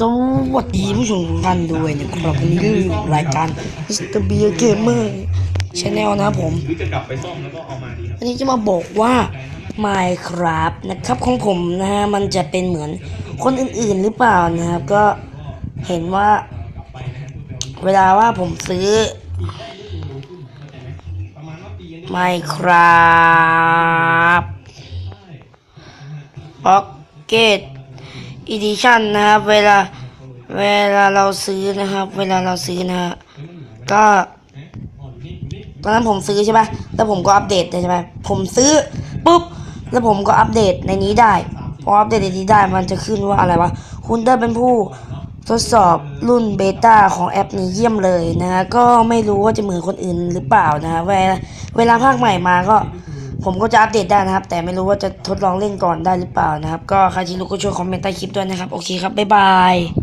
สวัสดีผู้ชมทุกท่านด้วยนะครับวันนี้คือรายการ Mr. Beer Gamer Channel นะครับผมหรือจะกลับไปซ่อมแล้วก็เอามาดีครับวันนี้จะมาบอกว่า Minecraft นะครับของผมนะฮะมันจะเป็นเหมือนคนอื่นๆหรือเปล่านะครับ ก็เห็นว่า เวลาว่าผมซื้อประมาณว่าปีนี้ Minecraft Pocket Edition นะครับ เวลาเวลาเราซื้อนะครับ เวลาเราซื้อนะฮะก็ตอนนั้นผมซื้อใช่ปะแล้วผมก็อัปเดตใช่ไหมผมซื้อปุ๊บ แล้วผมก็อัปเดตในนี้ได้ พออัปเดตในนี้ได้ มันจะขึ้นว่าอะไรวะ คุณได้เป็นผู้ทดสอบรุ่นเบต้าของแอปนี้เยี่ยมเลยนะฮะก็ไม่รู้ว่าจะเหมือนคนอื่นหรือเปล่านะฮะเวลาเวลาภาคใหม่มาก็ ผมก็จะอัปเดตได้นะครับ แต่ไม่รู้ว่าจะทดลองเล่นก่อนได้หรือเปล่านะครับ ก็ใครที่รู้ก็ช่วยคอมเมนต์ใต้คลิปด้วยนะครับ โอเคครับ บ๊ายบาย